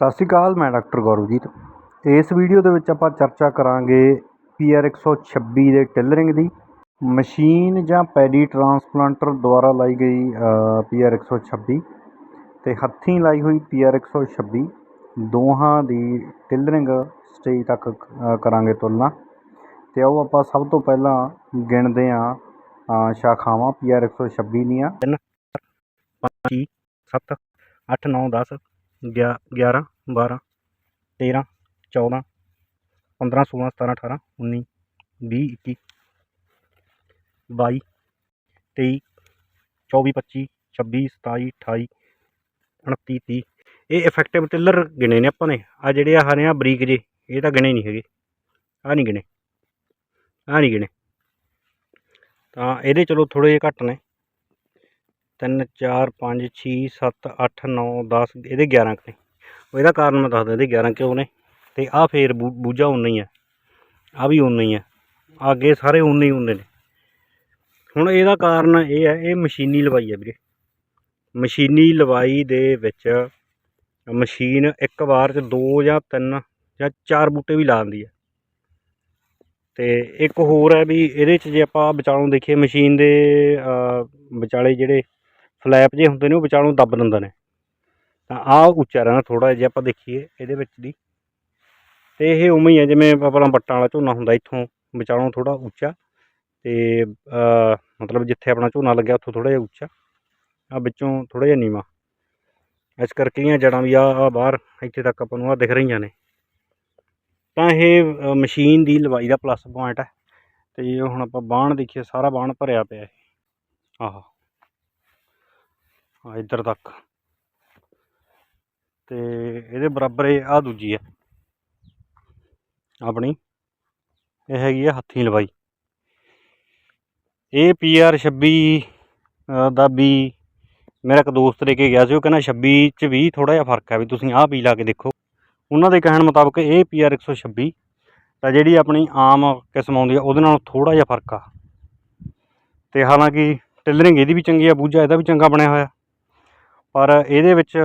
ਸਤਿ ਸ਼੍ਰੀ ਅਕਾਲ, ਮੈਂ ਡਾਕਟਰ ਗੌਰਵਜੀਤ। ਇਸ ਵੀਡੀਓ ਦੇ ਵਿੱਚ ਆਪਾਂ ਚਰਚਾ ਕਰਾਂਗੇ ਪੀਆਰ 126 ਦੇ ਟਿਲਰਿੰਗ ਦੀ। ਮਸ਼ੀਨ ਜਾਂ ਪੈਡੀ ਟਰਾਂਸਪਲਾਂਟਰ ਦੁਆਰਾ ਲਾਈ ਗਈ ਪੀਆਰ 126 ਤੇ ਹੱਥੀਂ ਲਾਈ ਹੋਈ ਪੀਆਰ 126 ਦੋਹਾਂ ਦੀ ਟਿਲਰਿੰਗ ਸਟੇਜ ਤੱਕ ਕਰਾਂਗੇ ਤੁਲਨਾ। ਤੇ ਆਓ ਆਪਾਂ ਸਭ ਤੋਂ ਪਹਿਲਾਂ ਗਿਣਦੇ ਹਾਂ ਸ਼ਾਖਾਵਾਂ ਪੀਆਰ 126 ਦੀਆਂ। ਪੰਜ ਸੱਤ, ਅੱਠ, ਨੌ, ਦਸ ਗਿਆ ਗਿਆਰ੍ਹਾਂ ਬਾਰ੍ਹਾਂ ਤੇਰ੍ਹਾਂ ਚੌਦ੍ਹਾਂ ਪੰਦਰ੍ਹਾਂ ਸੋਲ੍ਹਾਂ ਸਤਾਰ੍ਹਾਂ ਅਠਾਰ੍ਹਾਂ ਉੱਨੀ, ਵੀਹ, ਇੱਕੀ, ਬਾਈ, ਤੇਈ, ਚੌਵੀ, ਪੱਚੀ, ਛੱਬੀ, ਸਤਾਈ, ਅਠਾਈ, ਉਣੱਤੀ, ਤੀਹ। ਇਹ ਇਫੈਕਟਿਵ ਟਿਲਰ ਗਿਣੇ ਨੇ ਆਪਾਂ ਨੇ। ਆ ਜਿਹੜੇ ਆ ਹਰੇ ਆ ਬਰੀਕ ਜੇ, ਇਹ ਤਾਂ ਗਿਣੇ ਨਹੀਂ ਹੈਗੇ। ਆ ਨਹੀਂ ਗਿਣੇ। ਆ ਨਹੀਂ ਗਿਣੇ। ਤਾਂ ਇਹਦੇ ਚਲੋ ਥੋੜ੍ਹੇ ਜਿਹੇ ਘੱਟ ਨੇ। ਤਿੰਨ ਚਾਰ ਪੰਜ ਛੇ ਸੱਤ ਅੱਠ ਨੌ ਦਸ ਇਹਦੇ 11 ਕੁ ਨੇ। ਇਹਦਾ ਕਾਰਨ ਮੈਂ ਦੱਸਦਾ, ਇਹਦੇ 11 ਕਿਉਂ ਨੇ? ਤੇ ਆਹ ਫੇਰ ਬੂ- ਬੂਝਾ ਉਨਾ ਹੀ ਹੈ ਆ ਵੀ ਉਨਾ ਹੀ ਹੈ ਅੱਗੇ ਸਾਰੇ ਉਨੇ ਹੀ ਉਨੇ ਨੇ। ਹੁਣ ਇਹਦਾ ਕਾਰਨ ਇਹ ਹੈ ਇਹ ਮਸ਼ੀਨੀ ਲਵਾਈ ਹੈ ਵੀਰੇ। ਮਸ਼ੀਨੀ ਲਵਾਈ ਦੇ ਵਿੱਚ ਮਸ਼ੀਨ ਇੱਕ ਵਾਰ 'ਚ ਦੋ ਜਾਂ ਤਿੰਨ ਜਾਂ ਚਾਰ ਬੂਟੇ ਵੀ ਲਾ ਦਿੰਦੀ ਹੈ ਤੇ ਇੱਕ ਹੋਰ ਹੈ ਵੀ ਇਹਦੇ 'ਚ ਜੇ ਆਪਾਂ ਵਿਚਾਲੋਂ ਦੇਖੀਏ, ਮਸ਼ੀਨ ਦੇ ਵਿਚਾਲੇ ਜਿਹੜੇ ਫਲੈਪ ਜੇ ਹੁੰਦੇ ਨੇ, ਉਹ ਵਿਚਾਲੋਂ ਦੱਬ ਦਿੰਦੇ ਨੇ। ਤਾਂ ਆਹ ਉੱਚਾ ਰਹਿਣਾ ਥੋੜਾ ਜੇ ਆਪਾਂ ਦੇਖੀਏ ਇਹਦੇ ਵਿੱਚ ਦੀ। ਤੇ ਇਹ ਉਵੇਂ ਹੀ ਹੈ ਜਿਵੇਂ ਆਪਣਾ ਬੱਟਾਂ ਵਾਲਾ ਝੋਨਾ ਹੁੰਦਾ ਇੱਥੋਂ, ਵਿਚਾਲੋਂ ਥੋੜਾ ਉੱਚਾ। ਤੇ ਮਤਲਬ ਜਿੱਥੇ ਆਪਣਾ ਝੋਨਾ ਲੱਗਿਆ, ਉੱਥੋਂ ਥੋੜਾ ਜਿਹਾ ਉੱਚਾ। ਆ ਵਿੱਚੋਂ ਥੋੜਾ ਜਿਹਾ ਨੀਵਾ। ਇਸ ਕਰਕੇ ਇਹ ਜੜਾਂ ਵੀ ਆ ਆ ਬਾਹਰ ਇੱਥੇ ਤੱਕ ਆਪਾਂ ਨੂੰ ਆ ਦਿਖ ਰਹੀਆਂ ਨੇ। ਤਾਂ ਇਹ ਮਸ਼ੀਨ ਦੀ ਲਵਾਈ ਦਾ ਪਲੱਸ ਪੁਆਇੰਟ ਹੈ ਤੇ ਜੇ ਹੁਣ ਆਪਾਂ ਬਾਣ ਦੇਖੀਏ, ਸਾਰਾ ਬਾਣ ਭਰਿਆ ਪਿਆ ਇਹ। ਆਹ। ਆ ਇੱਧਰ ਤੱਕ। ਤੇ ਇਹਦੇ ਬਰਾਬਰ ਇਹ ਆ ਦੂਜੀ ਹੈ ਆਪਣੀ। ਇਹ ਹੈਗੀ ਆ ਹੱਥੀਂ ਲਵਾਈ। ਇਹ ਪੀਆਰ 26 ਅ, ਦਾ ਵੀ ਮੇਰਾ ਇੱਕ ਦੋਸਤ ਲੈ ਕੇ ਗਿਆ ਸੀ ਉਹ ਕਹਿੰਦਾ 26 ਚ ਵੀ ਥੋੜਾ ਜਿਹਾ ਫ਼ਰਕ ਹੈ ਵੀ ਤੁਸੀਂ ਆਹ ਪੀ ਲਾ ਕੇ ਦੇਖੋ। ਉਹਨਾਂ ਦੇ ਕਹਿਣ ਮੁਤਾਬਕ ਇਹ ਪੀਆਰ 126 ਤਾਂ ਜਿਹੜੀ ਆਪਣੀ ਆਮ ਕਿਸਮ ਆਉਂਦੀ ਆ ਉਹਦੇ ਨਾਲੋਂ ਥੋੜਾ ਜਿਹਾ ਫ਼ਰਕ ਆ। ਤੇ ਹਾਲਾਂਕਿ ਟਿਲਰਿੰਗ ਇਹਦੀ ਵੀ ਚੰਗੀ ਆ ਬੂਝਾ ਇਹਦਾ ਵੀ ਚੰਗਾ ਬਣਿਆ ਹੋਇਆ। ਪਰ ਇਹਦੇ ਵਿੱਚ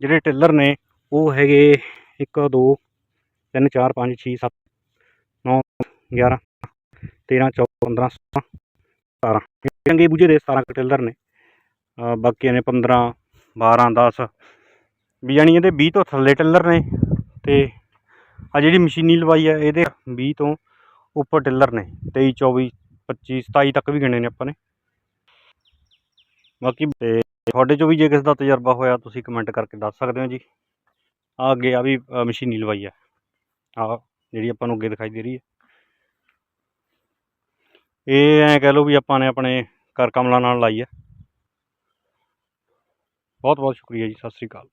ਜਿਹੜੇ ਟਿਲਰ ਨੇ ਉਹ ਹੈਗੇ 1 2 3 4 5 6 7 9 11 13 14 15 16 17 ਚੰਗੇ ਬੂਝੇ ਦੇ 17 ਕੁ ਟਿਲਰ ਨੇ। ਅ, ਬਾਕੀਆਂ ਨੇ 15 12 10 ਵੀ ਜਾਣੀ ਇਹਦੇ 20 ਤੋਂ ਥੱਲੇ ਟਿਲਰ ਨੇ ਤੇ ਆ ਜਿਹੜੀ ਮਸ਼ੀਨੀ ਲਵਾਈ ਹੈ ਇਹਦੇ 20 ਤੋਂ ਉੱਪਰ ਟਿਲਰ ਨੇ। 23 24 25 27 ਤੱਕ ਵੀ ਗਿਣੇ ਨੇ ਆਪਾਂ ਨੇ। ਬਾਕੀ ਤੇ ਤੁਹਾਡੇ ਚੋਂ ਵੀ ਜੇ ਕਿਸੇ ਦਾ ਤਜਰਬਾ ਹੋਇਆ, ਤੁਸੀਂ ਕਮੈਂਟ ਕਰਕੇ ਦੱਸ ਸਕਦੇ ਹੋ ਜੀ। ਆ ਅੱਗੇ ਆ ਵੀ ਮਸ਼ੀਨੀ ਲਵਾਈ ਆ। ਆ ਜਿਹੜੀ ਆਪਾਂ ਨੂੰ ਅੱਗੇ ਦਿਖਾਈ ਦੇ ਰਹੀ ਹੈ। ਇਹ ਐਂ ਕਹਿ ਲਓ ਵੀ ਆਪਾਂ ਨੇ ਆਪਣੇ ਕਰ ਕਮਲਾਂ ਨਾਲ ਲਾਈ ਹੈ। ਬਹੁਤ ਬਹੁਤ ਸ਼ੁਕਰੀਆ ਜੀ, ਸਤਿ ਸ੍ਰੀ ਅਕਾਲ।